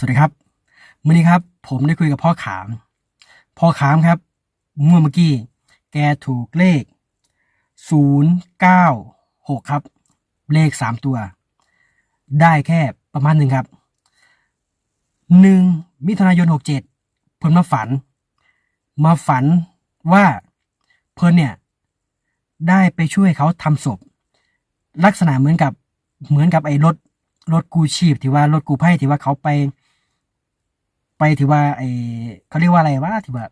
สวัสดีครับมื่อนี้ครับ ผมได้คุยกับพ่อขาม พ่อขามครับเมื่อเมื่อกี้ แกถูกเลขศูนย์เก้าหกครับ เลขสามตัว ได้แค่ประมาณหนึ่งครับหนึ่งมิถุนายนหกเจ็ดเพิ่นมาฝัน มาฝันว่าเพิ่นเนี่ย ได้ไปช่วยเขาทำศพ ลักษณะเหมือนกับเหมือนกับไอ้รถรถกูชีพที่ว่ารถกู้ภัยที่ว่าเขาไป ไปที่ว่าไอ้เขาเรียกว่าอะไรวะที่ว่า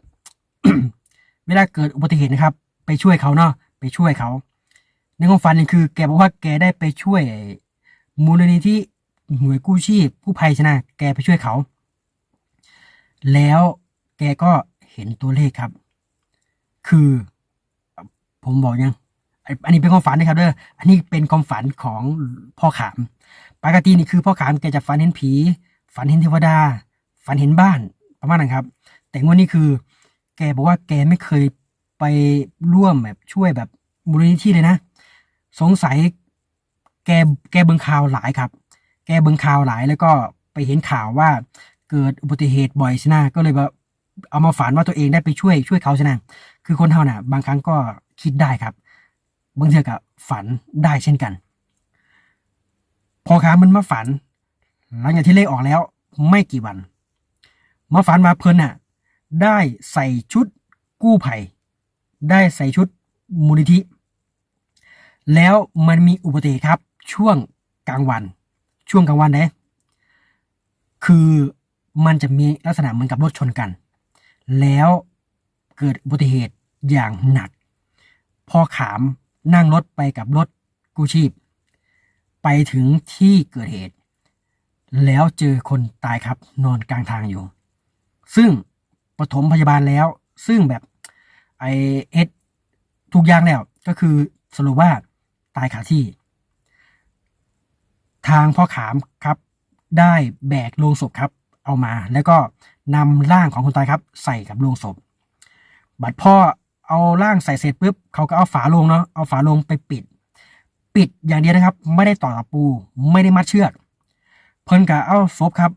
เวลาเกิดอุบัติเหตุนะครับ ไปช่วยเขาเนาะไปช่วยเขาในความฝันนี่คือ แกบอกว่าแกได้ไปช่วยมูลนิธิหน่วยกู้ชีพผู้ภัยชนะ แกไปช่วยเขา แล้วแกก็เห็นตัวเลขครับ คือ ผมบอกยังอ้อันนี้เป็นความฝันนะครับเด้ออันนี้เป็นความฝันของพ่อขาม ปกตินี่คือพ่อขามแกจะฝันเห็นผี ฝันเห็นเทวดา ฝันเห็นบ้านประมาณนั้นครับ แต่งวดนี้คือ แกบอกว่าแกไม่เคยไปร่วมแบบช่วยแบบมูลนิธิเลยนะ สงสัยแกแกเบิงข่าวหลายครับ แกเบิงข่าวหลายแล้วก็ไปเห็นข่าวว่าเกิดอุบัติเหตุบ่อยใช่ไหมก็เลยว่าเอามาฝันว่าตัวเองได้ไปช่วยช่วยเขาใช่ไหมคือคนเฮาน่ะ บางครั้งก็คิดได้ครับ บางเทีก็ฝันได้เช่นกัน พอขามันมาฝัน หลังจากที่เลขออกแล้ว ไม่กี่วัน มาฝันมาเพลินน่ะ ได้ใส่ชุดกู้ภัย ได้ใส่ชุดมูลนิธิ แล้วมันมีอุบัติเหตุครับ ช่วงกลางวัน ช่วงกลางวันนะคือมันจะมีลักษณะเหมือนกับรถชนกัน แล้วเกิดอุบัติเหตุอย่างหนัก พอขามนั่งรถไปกับรถกู้ชีพ ไปถึงที่เกิดเหตุ แล้วเจอคนตายครับนอนกลางทางอยู่ ซึ่งปฐมพยาบาลแล้ว ซึ่งแบบไอเอสทุกอย่างแล้ว ก็คือสรุปว่าตายขาที่ ทางพ่อขามครับ ได้แบกโลงศพครับ เอามา แล้วก็นำร่างของคนตายครับ ใส่กับโลงศพ บัดพ่อเอาร่างใส่เสร็จปุ๊บเขาก็เอาฝาโลงเนาะเอาฝาโลงไปปิด ปิดอย่างเดียวนะครับ ไม่ได้ต่อตะปู ไม่ได้มัดเชือก เพิ่นกะเอาศพครับ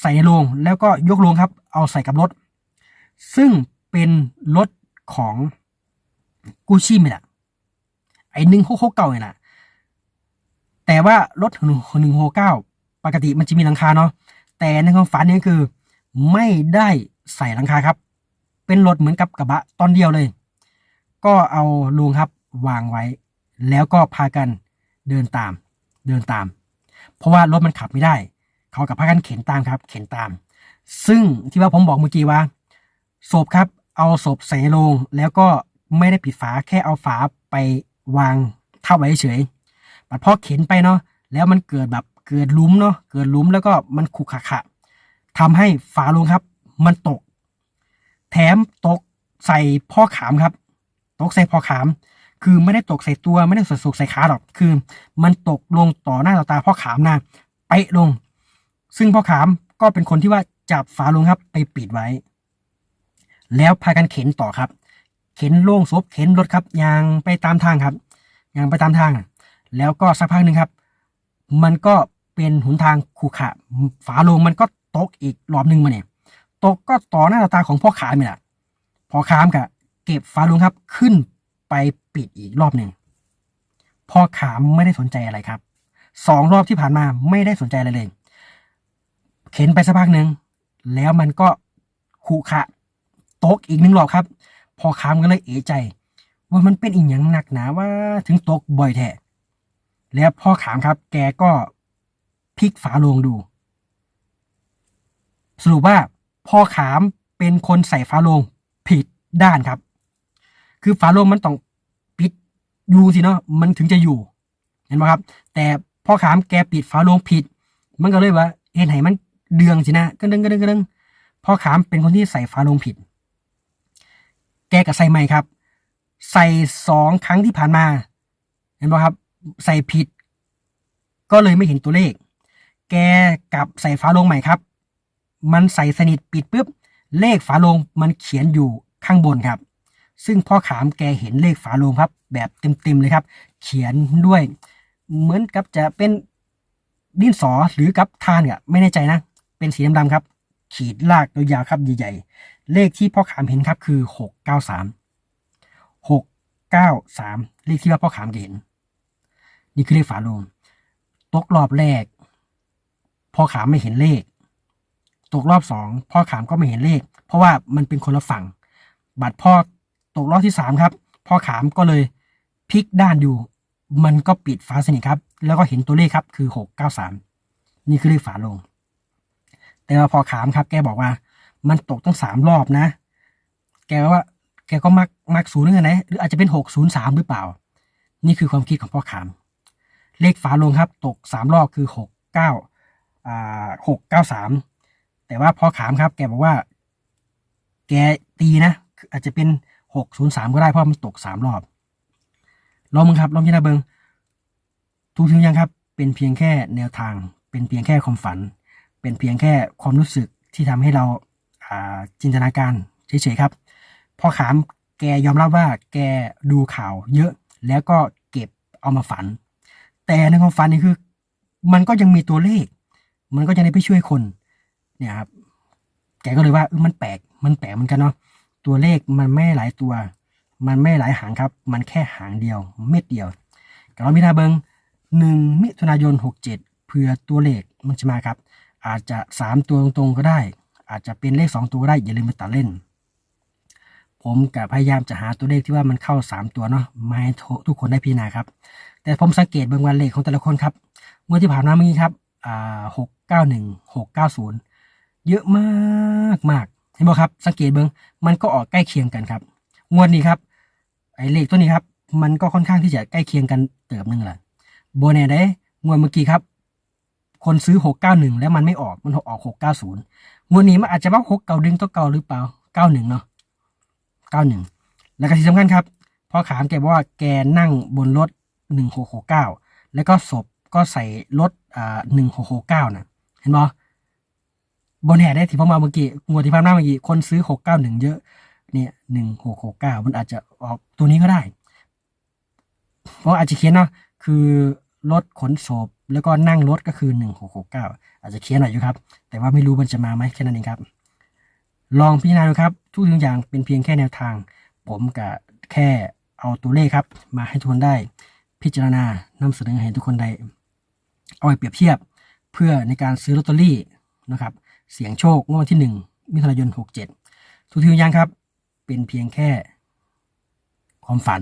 ใส่ในโลงแล้วก็ยกโลงครับ เอาใส่กับรถ ซึ่งเป็นรถของกูชิมนี่แหละไอ้หนึ่งหกหกเก้านี่แหละแต่ว่ารถหนึ่งหกเก้าปกติมันจะมีหลังคาเนาะแต่ในความฝันนี่คือไม่ได้ใส่หลังคาครับ เป็นรถเหมือนกับกระบะตอนเดียวเลย ก็เอาลุงครับวางไว้ แล้วก็พากันเดินตาม เดินตาม เพราะว่ารถมันขับไม่ได้ เขากับพากันเข็นตามครับ เข็นตาม ซึ่งที่ว่าผมบอกเมื่อกี้ว่าศพครับ เอาศพใส่ลงแล้วก็ไม่ได้ปิดฝาแค่เอาฝาไปวางทับไว้เฉยบัดพอเข็นไปเนาะแล้วมันเกิดแบบเกิดลุมเนาะเกิดลุมแล้วก็มันขุกขะขะทำให้ฝาลงครับ มันตก แถมตกใส่พ่อขามครับ ตกใส่พ่อขาม คือไม่ได้ตกใส่ตัวไม่ได้ตกใส่ขาหรอกคือ มันตกลงต่อหน้าต่อตาพ่อขามนะไปลง ซึ่งพ่อขามก็เป็นคนที่ว่าจับฝาโลงครับไปปิดไว้ แล้วพากันเข็นต่อครับ เข็นโล่งศพเข็นรถครับยางไปตามทางครับยางไปตามทาง แล้วก็สักพักหนึ่งครับ มันก็เป็นหนทางขรุขระฝาโลงมันก็ตกอีกรอบหนึ่งมาเนี่ยตกก็ต่อหน้าต่อตาของพ่อขามนี่แหละพ่อขามกะเก็บฝาโลงครับขึ้นไปปิดอีกรอบหนึ่งพ่อขามไม่ได้สนใจอะไรครับสองรอบที่ผ่านมาไม่ได้สนใจอะไรเลย เข็นไปสักพักหนึ่งแล้วมันก็ขรุขะตกอีกหนึ่งรอบครับพ่อขามก็เลยเอะใจ ว่ามันเป็นอีกอย่างหนักหนาว่าถึงตกบ่อยแท้แล้วพ่อขามครับ แกก็พลิกฝาโลงดู สรุปว่าพ่อขามเป็นคนใส่ฝาโลงผิดด้านครับ คือฝาโลงมันต้องปิดอยู่สิเนาะมันถึงจะอยู่ เห็นไหมครับ แต่พ่อขามแกปิดฝาโลงผิด มันก็เลยว่าเห็นไหมัน เดืองสินะกระดึงกระดึงกระดึงพ่อขามเป็นคนที่ใส่ฝาลงผิด แกกับใส่ใหม่ครับ ใส่สองครั้งที่ผ่านมา เห็นไหมครับ ใส่ผิด ก็เลยไม่เห็นตัวเลข แกกับใส่ฝาลงใหม่ครับ มันใส่สนิทปิดปุ๊บเลขฝาลงมันเขียนอยู่ข้างบนครับ ซึ่งพ่อขามแกเห็นเลขฝาลงครับ แบบเต็มๆเลยครับ เขียนด้วย เหมือนกับจะเป็นดินสอหรือกับทานอะไม่แน่ใจนะ เป็นสีดำๆครับ ขีดลากยาวๆครับใหญ่ๆ เลขที่พ่อขามเห็นครับคือหกเก้าสามหกเก้าสามเลขที่ว่าพ่อขามเห็น นี่คือเลขฝาโลงตกรอบแรก พ่อขามไม่เห็นเลข ตกรอบสองพ่อขามก็ไม่เห็นเลข เพราะว่ามันเป็นคนละฝั่ง บัตรพ่อตกรอบที่สามครับ พ่อขามก็เลยพลิกด้านอยู่ มันก็ปิดฝาสนิทครับ แล้วก็เห็นตัวเลขครับคือหกเก้าสามนี่คือเลขฝาโลง แต่ว่าพอขามครับ แกบอกว่า มันตกตั้งสามรอบนะ แกว่า แกก็มักมักศูนย์หรือไงหรืออาจจะเป็นหกศูนย์สามหรือเปล่า นี่คือความคิดของพ่อขาม เลขฝาลงครับ ตกสามรอบคือหกเก้าอ่าหกเก้าสามแต่ว่าพ่อขามครับ แกบอกว่า แกตีนะอาจจะเป็นหกศูนย์สามก็ได้เพราะมันตกสามรอบลองมึงครับลองพิจารณาเบิงทุกทิ้งยังครับ เป็นเพียงแค่แนวทาง เป็นเพียงแค่ความฝัน เป็นเพียงแค่ความรู้สึกที่ทำให้เราจินตนาการเฉยๆครับพอขามแกยอมรับว่าแกดูข่าวเยอะแล้วก็เก็บเอามาฝัน แต่ในความฝันนี่คือ มันก็ยังมีตัวเลข มันก็ยังได้ไปช่วยคนเนี่ยครับแกก็เลยว่ามันแปลกมันแปลกเหมือนกันเนาะตัวเลขมันไม่หลายตัว มันไม่หลายหางครับ มันแค่หางเดียว เม็ดเดียวกับเราพินาเบิงหนึ่งมิถุนายนหกเจ็ดเพื่อตัวเลขมันจะมาครับ อาจจะสามตัวตรงๆก็ได้ อาจจะเป็นเลขสองตัวก็ได้ อย่าลืมไปตัดเล่น ผมกับพยายามจะหาตัวเลขที่ว่ามันเข้าสามตัวเนาะมาให้ทุกคนได้พิจารณาครับ แต่ผมสังเกตเบื้องวันเลขของแต่ละคนครับเมื่อที่ผ่านมาเมื่อกี้ครับอ่าหกเก้าหนึ่งหกเก้าศูนย์เยอะมากมากเห็นไหมครับ สังเกตเบื้องมันก็ออกใกล้เคียงกันครับงวดนี้ครับไอ้เลขตัวนี้ครับ มันก็ค่อนข้างที่จะใกล้เคียงกันเติบหนึงแหละโบเน่ได้งวดเมื่อกี้ครับ คนซื้อหกเก้าหนึ่งแล้วมันไม่ออกมันออกหกเก้าศูนย์งวดนี้มันอาจจะว่าหกเก่าดึงตัวเก่าหรือเปล่าเก้าหนึ่งเนาะเก้าหนึ่งแล้วก็ที่สำคัญครับพอขามแกบอกว่าแกนั่งบนรถหนึ่งหกหกเก้าแล้วก็ศพก็ใส่รถอ่าหนึ่งหกหกเก้านะเห็นบ่บนแห่ได้ที่ผมมาเมื่อกี้งวดที่ผ่ามาเมื่อกี้คนซื้อหกเก้าหนึ่งเยอะเนี่ยหนึ่งหกหกเก้ามันอาจจะออกตัวนี้ก็ได้ เพราะอาจจะเขียนเนาะคือ รถขนศพแล้วก็นั่งรถก็คือหนึ่งหกหกเก้าอาจจะเขียนหน่อยอยู่ครับ แต่ว่าไม่รู้มันจะมาไหมแค่นั้นเองครับ ลองพิจารณาดูครับ ทุกสิ่งอย่างเป็นเพียงแค่แนวทาง ผมกับแค่เอาตัวเลขครับ มาให้ทุกคนได้ พิจารณานำเสนอให้ทุกคนได้เอาไปเปรียบเทียบเพื่อในการซื้อลอตเตอรี่นะครับ เสียงโชคงวดที่หนึ่งมิถุนายนหกเจ็ดทุกทีอย่างครับ เป็นเพียงแค่ ความฝัน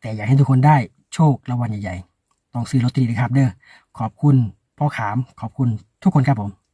แต่อยากให้ทุกคนได้โชครางวัลใหญ่ๆ ต้องซื้อลอตเตอรี่นะครับเด้อขอบคุณพ่อขามขอบคุณทุกคนครับผม